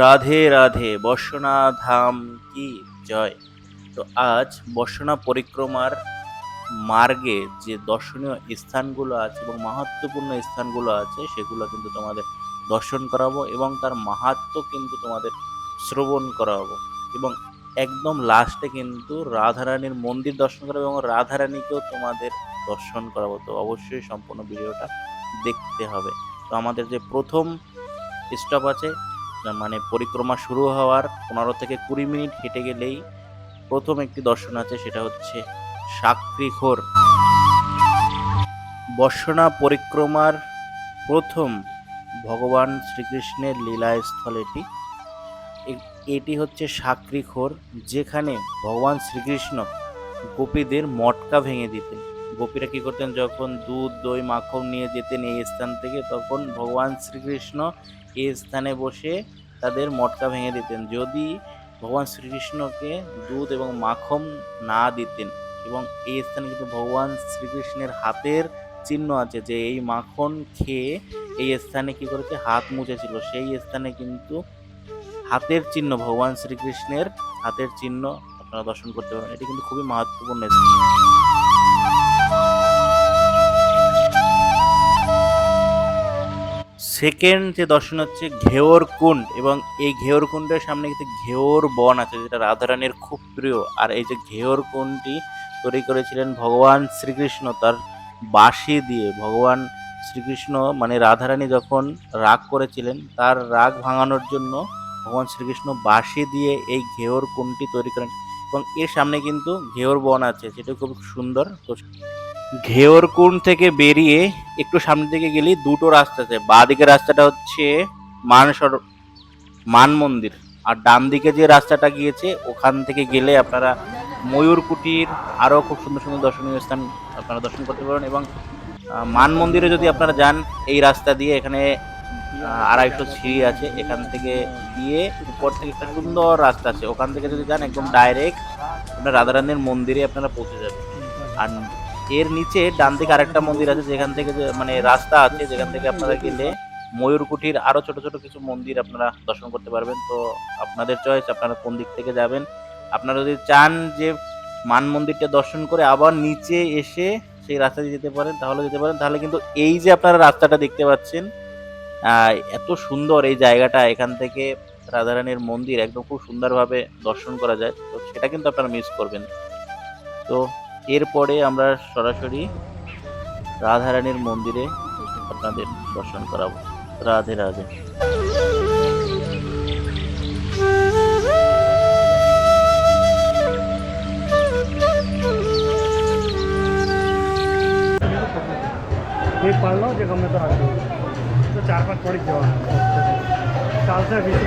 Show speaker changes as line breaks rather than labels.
রাধে রাধে বর্ষনা ধাম কি জয়। তো আজ বর্ষনা পরিক্রমার মার্গে যে দর্শনীয় স্থানগুলো আছে এবং মাহাত্ম্যপূর্ণ স্থানগুলো আছে, সেগুলো কিন্তু তোমাদের দর্শন করাবো এবং তার মাহাত্ম্য কিন্তু তোমাদের শ্রবণ করাবো। এবং একদম লাস্টে কিন্তু রাধারানীর মন্দির দর্শন করাবো এবং রাধারানীকেও তোমাদের দর্শন করাবো। তো অবশ্যই সম্পূর্ণ ভিডিওটা দেখতে হবে। তো আমাদের যে প্রথম স্টপ আছে মানে পরিক্রমা শুরু হওয়ার পনেরো থেকে কুড়ি মিনিট হেঁটে গেলেই প্রথম একটি দর্শন আছে, সেটা হচ্ছে সাকরিখোর বর্ষনা পরিক্রমার প্রথম ভগবান শ্রীকৃষ্ণের লীলাস্থল এটি। এটি হচ্ছে সাকরিখোর যেখানে ভগবান শ্রীকৃষ্ণ গোপীদের মটকা ভেঙে দিতেন। গোপীরা কি করতেন? যখন দুধ, দই, মাখন নিয়ে যেতেন এই স্থান থেকে, তখন ভগবান শ্রীকৃষ্ণ এই স্থানে বসে তাদের মটকা ভেঙে দিতেন। যদি ভগবান শ্রীকৃষ্ণকে দুধ এবং মাখন না দিতেন, এবং এই স্থানে কিন্তু ভগবান শ্রীকৃষ্ণের হাতের চিহ্ন আছে যে এই মাখন খেয়ে এই স্থানে কি করেছে? হাত মুছেছিল। সেই স্থানে কিন্তু হাতের চিহ্ন, ভগবান শ্রীকৃষ্ণের হাতের চিহ্ন আপনারা দর্শন করতে পারেন এটি কিন্তু খুবই মাহাত্মপূর্ণ স্থান। সেকেন্ড যে দর্শন হচ্ছে ঘেওর কুণ্ড এবং এই ঘেওর কুণ্ডের সামনে কিন্তু ঘেওর বন আছে, যেটা রাধারানীর খুব প্রিয়। আর এই যে ঘেওর কুণ্ডটি তৈরি করেছিলেন ভগবান শ্রীকৃষ্ণ, তার বাঁশি দিয়ে। ভগবান শ্রীকৃষ্ণ মানে রাধারানী যখন রাগ করেছিলেন, তার রাগ ভাঙানোর জন্য ভগবান শ্রীকৃষ্ণ বাঁশি দিয়ে এই ঘেওর কুণ্ডটি তৈরি করেন। এবং এর সামনে কিন্তু ঘেওর বন আছে যেটা খুব সুন্দর। ঘেওর কুণ্ড থেকে বেরিয়ে একটু সামনের দিকে গেলেই দুটো রাস্তা আছে বাঁ দিকের রাস্তাটা হচ্ছে মানসর, মান মন্দির। আর ডান দিকে যে রাস্তাটা গিয়েছে, ওখান থেকে গেলে আপনারা ময়ূর কুটির আরও খুব সুন্দর সুন্দর দর্শনীয় স্থান আপনারা দর্শন করতে পারেন এবং মান মন্দিরে যদি আপনারা যান, এই রাস্তা দিয়ে এখানে আড়াইশো সিঁড়ি আছে। এখান থেকে গিয়ে উপর থেকে একটা সুন্দর রাস্তা আছে। ওখান থেকে যদি যান, একদম ডাইরেক্ট আপনার রাধারানীর মন্দিরে আপনারা পৌঁছে যাবেন। আর এর নিচে ডান দিকে আরেকটা মন্দির আছে, যেখান থেকে মানে রাস্তা আছে, যেখান থেকে আপনারা গেলে ময়ূরকুঠির আরও ছোট ছোট কিছু মন্দির আপনারা দর্শন করতে পারবেন। তো আপনাদের চয়েস আপনারা কোন দিক থেকে যাবেন। আপনারা যদি চান যে মান মন্দিরটা দর্শন করে আবার নিচে এসে সেই রাস্তা দিয়ে যেতে পারেন, তাহলে যেতে পারেন। তাহলে কিন্তু এই যে আপনারা রাস্তাটা দেখতে পাচ্ছেন এত সুন্দর এই জায়গাটা, এখান থেকে রাধারানীর মন্দির একদম খুব সুন্দরভাবে দর্শন করা যায়। তো সেটা কিন্তু আপনারা মিস করবেন। তো এরপরে আমরা সরাসরি রাধারানীর মন্দিরে আপনাদের দর্শন করাবো। রাধে রাধে।
চার পাঁচ পরে যাওয়া। गमे বিশ্ব